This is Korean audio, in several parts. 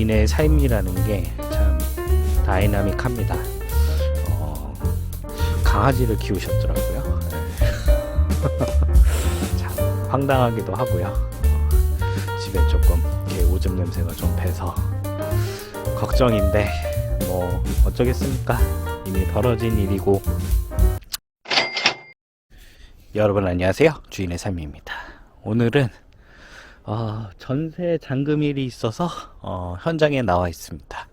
임대인의 삶이라는 게 참 다이나믹합니다. 어, 강아지를 키우셨더라고요. 네. 참 황당하기도 하고요. 어, 집에 조금 이렇게 오줌 냄새가 좀 배서 걱정인데 뭐 어쩌겠습니까? 이미 벌어진 일이고. 여러분 안녕하세요. 주인의 삶입니다. 오늘은 어, 전세 잔금일이 있어서 어, 현장에 나와 있습니다.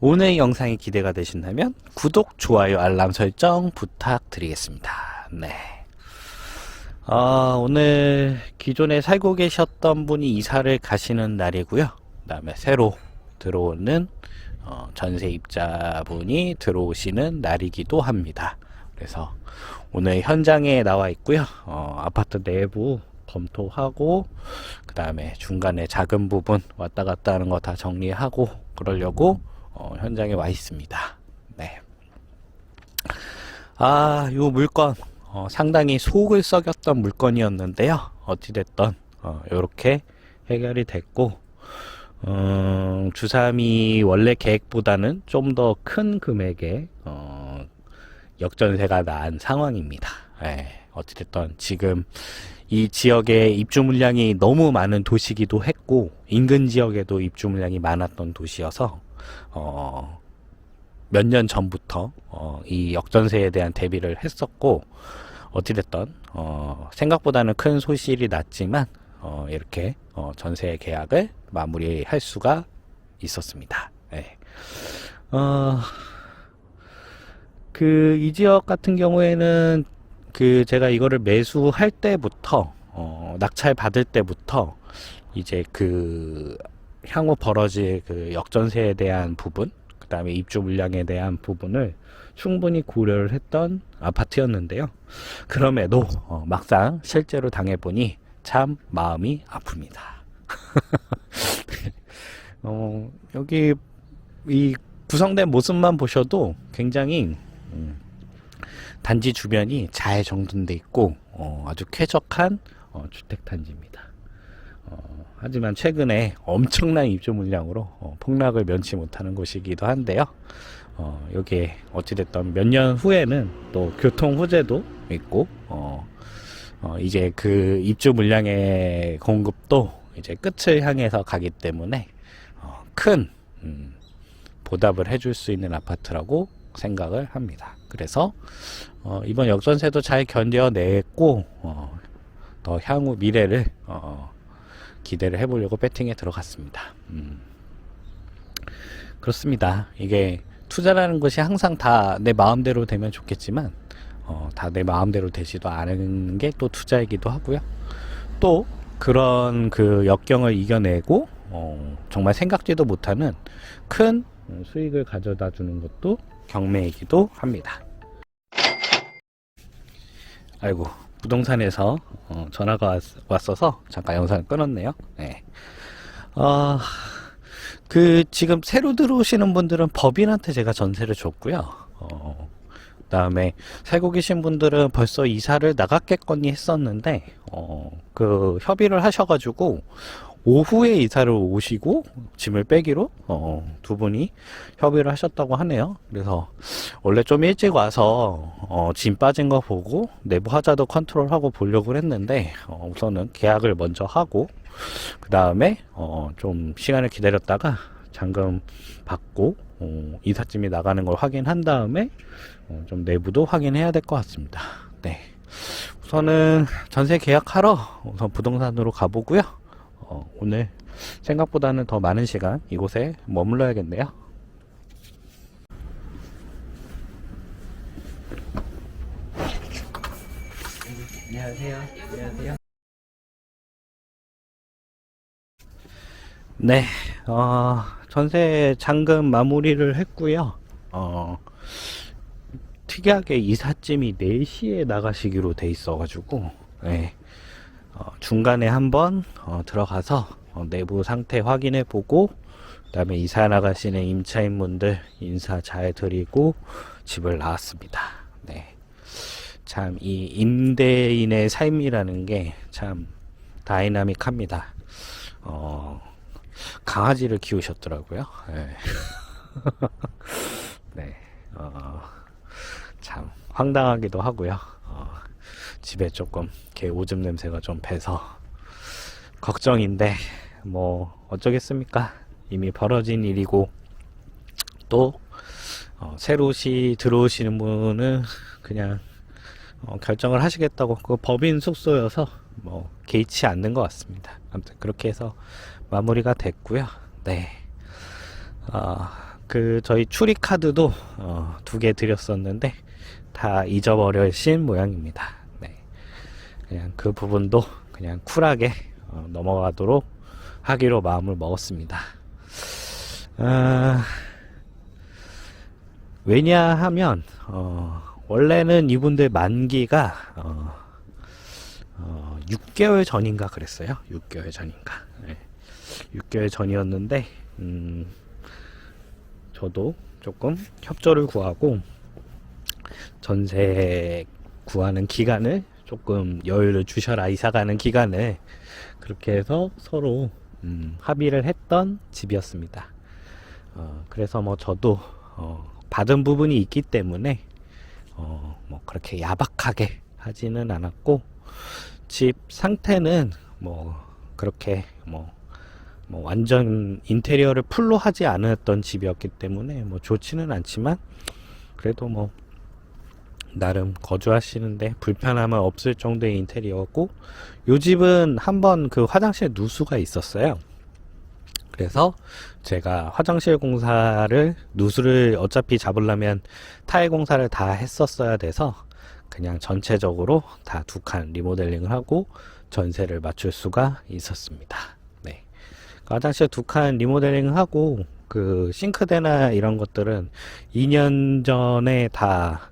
오늘 영상이 기대가 되신다면 구독, 좋아요, 알람 설정 부탁드리겠습니다. 네. 어, 오늘 기존에 살고 계셨던 분이 이사를 가시는 날이고요. 그 다음에 새로 들어오는 어, 전세 입자분이 들어오시는 날이기도 합니다. 그래서 오늘 현장에 나와 있고요. 어, 아파트 내부 검토하고 그 다음에 중간에 작은 부분 왔다 갔다 하는 거 다 정리하고 그러려고 어, 현장에 와 있습니다. 네. 아, 요 물건 어, 상당히 속을 썩였던 물건이었는데요. 어찌됐던 어, 요렇게 해결이 됐고 음, 주삼이 원래 계획보다는 좀 더 큰 금액의 어, 역전세가 난 상황입니다. 예, 어찌됐든 지금 이 지역의 입주 물량이 너무 많은 도시기도 했고 인근 지역에도 입주 물량이 많았던 도시여서 어, 몇 년 전부터 어, 이 역전세에 대한 대비를 했었고 어찌됐든 어, 생각보다는 큰 소실이 났지만 어, 이렇게 어, 전세 계약을 마무리할 수가 있었습니다. 예. 어, 그 이 지역 같은 경우에는 그 제가 이거를 매수할 때부터 어, 낙찰 받을 때부터 이제 그 향후 벌어질 그 역전세에 대한 부분, 그 다음에 입주 물량에 대한 부분을 충분히 고려를 했던 아파트였는데요. 그럼에도 어, 막상 실제로 당해보니 참 마음이 아픕니다. 어, 여기 이 구성된 모습만 보셔도 굉장히 음, 단지 주변이 잘 정돈돼 있고 어, 아주 쾌적한 어, 주택 단지입니다. 어, 하지만 최근에 엄청난 입주 물량으로 어, 폭락을 면치 못하는 곳이기도 한데요. 어, 여기에 어찌됐든 몇년 후에는 또 교통 호재도 있고 어, 어, 이제 그 입주 물량의 공급도 이제 끝을 향해서 가기 때문에 어, 큰 음, 보답을 해줄 수 있는 아파트라고 생각을 합니다. 그래서 어, 이번 역전세도 잘 견뎌냈고 어, 더 향후 미래를 어, 기대를 해보려고 배팅에 들어갔습니다. 음. 그렇습니다. 이게 투자라는 것이 항상 다 내 마음대로 되면 좋겠지만 어, 다 내 마음대로 되지도 않은 게 또 투자이기도 하고요. 또 그런 그 역경을 이겨내고 어, 정말 생각지도 못하는 큰 수익을 가져다 주는 것도 경매이기도 합니다. 아이고 부동산에서 어, 전화가 왔, 왔어서 잠깐 영상을 끊었네요. 네. 어, 그 지금 새로 들어오시는 분들은 법인한테 제가 전세를 줬고요. 어, 그다음에 살고 계신 분들은 벌써 이사를 나갔겠거니 했었는데 어, 그 협의를 하셔가지고 오후에 이사를 오시고 짐을 빼기로 어, 두 분이 협의를 하셨다고 하네요. 그래서 원래 좀 일찍 와서 어, 짐 빠진 거 보고 내부 하자도 컨트롤하고 보려고 했는데 어, 우선은 계약을 먼저 하고 그 다음에 어, 좀 시간을 기다렸다가 잔금 받고 어, 이삿짐이 나가는 걸 확인한 다음에 어, 좀 내부도 확인해야 될 것 같습니다. 네. 우선은 전세 계약하러 우선 부동산으로 가보고요. 어, 오늘 생각보다는 더 많은 시간 이곳에 머물러야겠네요. 안녕하세요. 안녕하세요. 네, 어, 전세 잔금 마무리를 했고요. 어, 특이하게 이삿짐이 4시에 나가시기로 돼 있어가지고, 네. 어, 중간에 한번 어, 들어가서 어, 내부 상태 확인해 보고 그다음에 이사 나가시는 임차인분들 인사 잘 드리고 집을 나왔습니다. 네. 참 이 임대인의 삶이라는 게 참 다이나믹합니다. 어, 강아지를 키우셨더라고요. 네. 네. 어, 참 황당하기도 하고요. 어, 집에 조금 개 오줌 냄새가 좀 배서 걱정인데 뭐 어쩌겠습니까? 이미 벌어진 일이고 또 어, 새로 시 들어오시는 분은 그냥 어, 결정을 하시겠다고 그 법인 숙소여서 뭐 개의치 않는 것 같습니다. 아무튼 그렇게 해서 마무리가 됐고요. 네. 어, 그 저희 추리 카드도 어, 두 개 드렸었는데 다 잊어버려신 모양입니다. 네. 그냥 그 부분도 그냥 쿨하게 어, 넘어가도록 하기로 마음을 먹었습니다. 아, 왜냐하면 어, 원래는 이분들 만기가 어, 어, 6개월 전인가 그랬어요. 6개월 전인가. 네. 6개월 전이었는데 음, 저도 조금 협조를 구하고 전세 구하는 기간을 조금 여유를 주셔라 이사 가는 기간을 그렇게 해서 서로 음, 합의를 했던 집이었습니다. 어, 그래서 뭐 저도 어, 받은 부분이 있기 때문에 어, 뭐 그렇게 야박하게 하지는 않았고 집 상태는 뭐 그렇게 뭐, 뭐 완전 인테리어를 풀로 하지 않았던 집이었기 때문에 뭐 좋지는 않지만 그래도 뭐 나름 거주하시는데 불편함은 없을 정도의 인테리어고 요 집은 한번 그 화장실 누수가 있었어요. 그래서 제가 화장실 공사를 누수를 어차피 잡으려면 타일 공사를 다 했었어야 돼서 그냥 전체적으로 다 두 칸 리모델링을 하고 전세를 맞출 수가 있었습니다. 네. 그 화장실 두 칸 리모델링을 하고 그 싱크대나 이런 것들은 2년 전에 다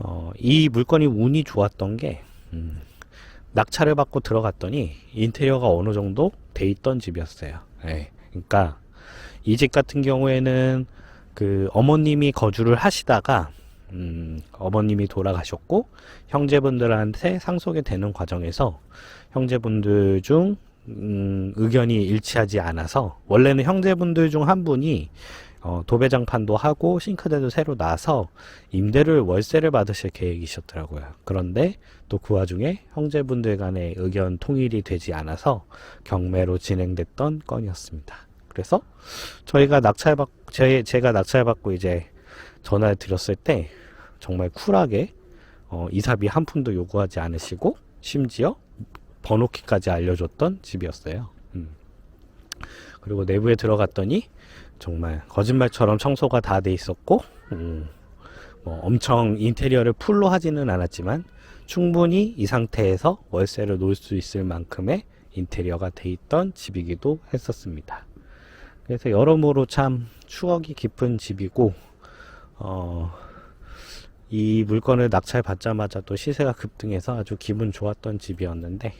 어, 이 물건이 운이 좋았던 게 음, 낙찰을 받고 들어갔더니 인테리어가 어느 정도 돼 있던 집이었어요. 예. 그러니까 이 집 같은 경우에는 그 어머님이 거주를 하시다가 음, 어머님이 돌아가셨고 형제분들한테 상속이 되는 과정에서 형제분들 중 음, 의견이 일치하지 않아서 원래는 형제분들 중 한 분이 어, 도배장판도 하고 싱크대도 새로 놔서 임대를 월세를 받으실 계획이셨더라고요. 그런데 또 그 와중에 형제분들 간의 의견 통일이 되지 않아서 경매로 진행됐던 건이었습니다. 그래서 저희가 낙찰받 제, 제가 낙찰받고 이제 전화를 드렸을 때 정말 쿨하게 어, 이사비 한 푼도 요구하지 않으시고 심지어 번호키까지 알려줬던 집이었어요. 음. 그리고 내부에 들어갔더니 정말 거짓말처럼 청소가 다 돼 있었고 음, 뭐 엄청 인테리어를 풀로 하지는 않았지만 충분히 이 상태에서 월세를 놓을 수 있을 만큼의 인테리어가 돼 있던 집이기도 했었습니다. 그래서 여러모로 참 추억이 깊은 집이고 어, 이 물건을 낙찰 받자마자 또 시세가 급등해서 아주 기분 좋았던 집이었는데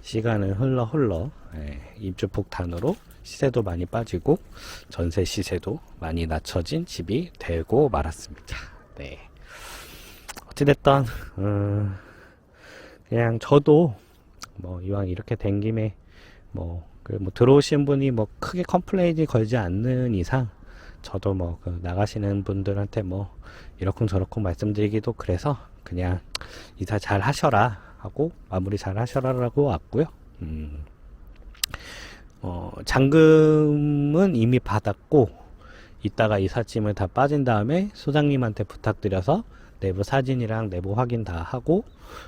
시간은 흘러 흘러 예, 입주 폭탄으로 시세도 많이 빠지고 전세 시세도 많이 낮춰진 집이 되고 말았습니다. 네. 어찌됐든 음, 그냥 저도 뭐 이왕 이렇게 된 김에 뭐, 그 뭐 들어오신 분이 뭐 크게 컴플레인이 걸지 않는 이상 저도 뭐 그 나가시는 분들한테 뭐 이렇쿵 저렇쿵 말씀드리기도 그래서 그냥 이사 잘 하셔라 하고 마무리 잘 하셔라라고 왔고요. 음. 어, 잔금은 이미 받았고 이따가 이삿짐을 다 빠진 다음에 소장님한테 부탁드려서 내부 사진이랑 내부 확인 다 하고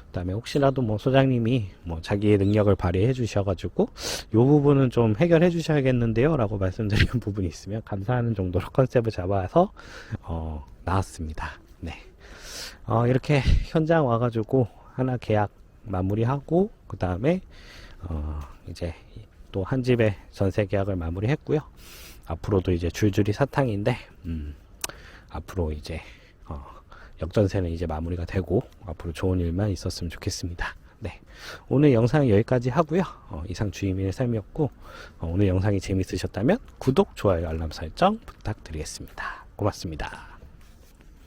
그다음에 혹시라도 뭐 소장님이 뭐 자기의 능력을 발휘해 주셔가지고 요 부분은 좀 해결해 주셔야겠는데요라고 말씀드리는 부분이 있으면 감사하는 정도로 컨셉을 잡아서 어, 나왔습니다. 네. 어, 이렇게 현장 와가지고 하나 계약 마무리하고 그 다음에 어, 이제 또 한 집의 전세 계약을 마무리했고요. 앞으로도 이제 줄줄이 사탕인데 음, 앞으로 이제 어, 역전세는 이제 마무리가 되고 앞으로 좋은 일만 있었으면 좋겠습니다. 네. 오늘 영상 여기까지 하고요. 어, 이상 주임의 삶이었고 어, 오늘 영상이 재밌으셨다면 구독, 좋아요, 알람 설정 부탁드리겠습니다. 고맙습니다.